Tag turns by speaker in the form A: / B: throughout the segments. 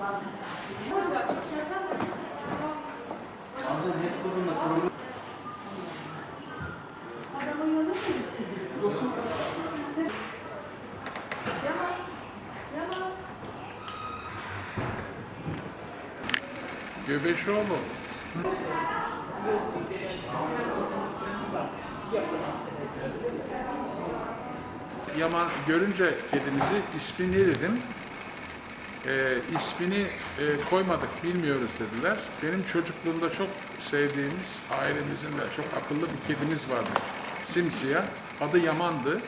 A: Anadolu Mesut'un da Yaman. Yaman. Göbeşoğlu. Yaman görünce kedimizi ismi ne dedim? Ee, ismini e, koymadık bilmiyoruz dediler. Benim çocukluğumda çok sevdiğimiz ailemizin de çok akıllı bir kedimiz vardı. Simsiyah. Adı Yaman'dı.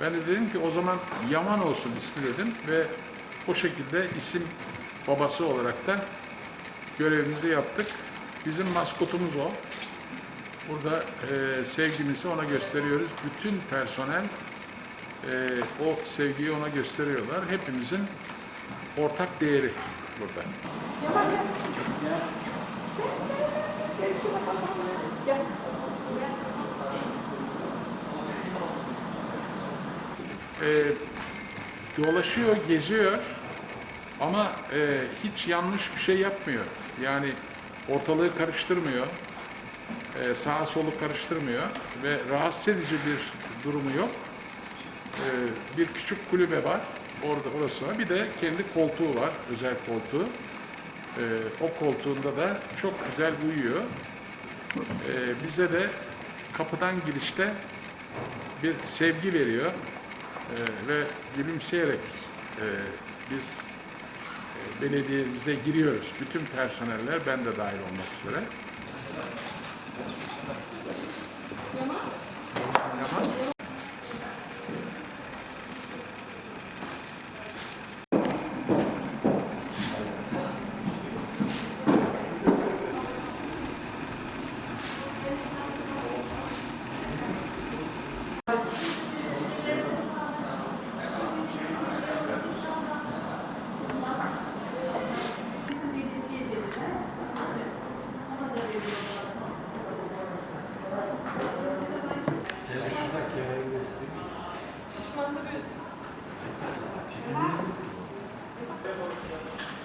A: Ben de dedim ki o zaman Yaman olsun ismi dedim ve o şekilde isim babası olarak da görevimizi yaptık. Bizim maskotumuz o. Burada e, sevgimizi ona gösteriyoruz. Bütün personel e, o sevgiyi ona gösteriyorlar. Hepimizin ortak değeri burada.
B: Yaman gel. Gel. Gel şuna bakalım. Gel.
A: e, dolaşıyor, geziyor ama e, hiç yanlış bir şey yapmıyor. Yani ortalığı karıştırmıyor, e, sağa solu karıştırmıyor ve rahatsız edici bir durumu yok. E, bir küçük kulübe var, orada orası var. Bir de kendi koltuğu var, özel koltuğu. E, o koltuğunda da çok güzel uyuyor. E, bize de kapıdan girişte bir sevgi veriyor. Ee, ve gülümseyerek e, biz e, belediyemize giriyoruz. Bütün personeller, ben de dahil olmak üzere.
B: Yaman.
A: Yaman.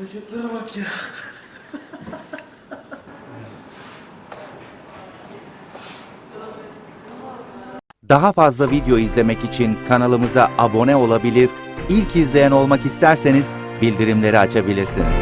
C: Hareketlere bak ya.
D: Daha fazla video izlemek için kanalımıza abone olabilir, ilk izleyen olmak isterseniz bildirimleri açabilirsiniz.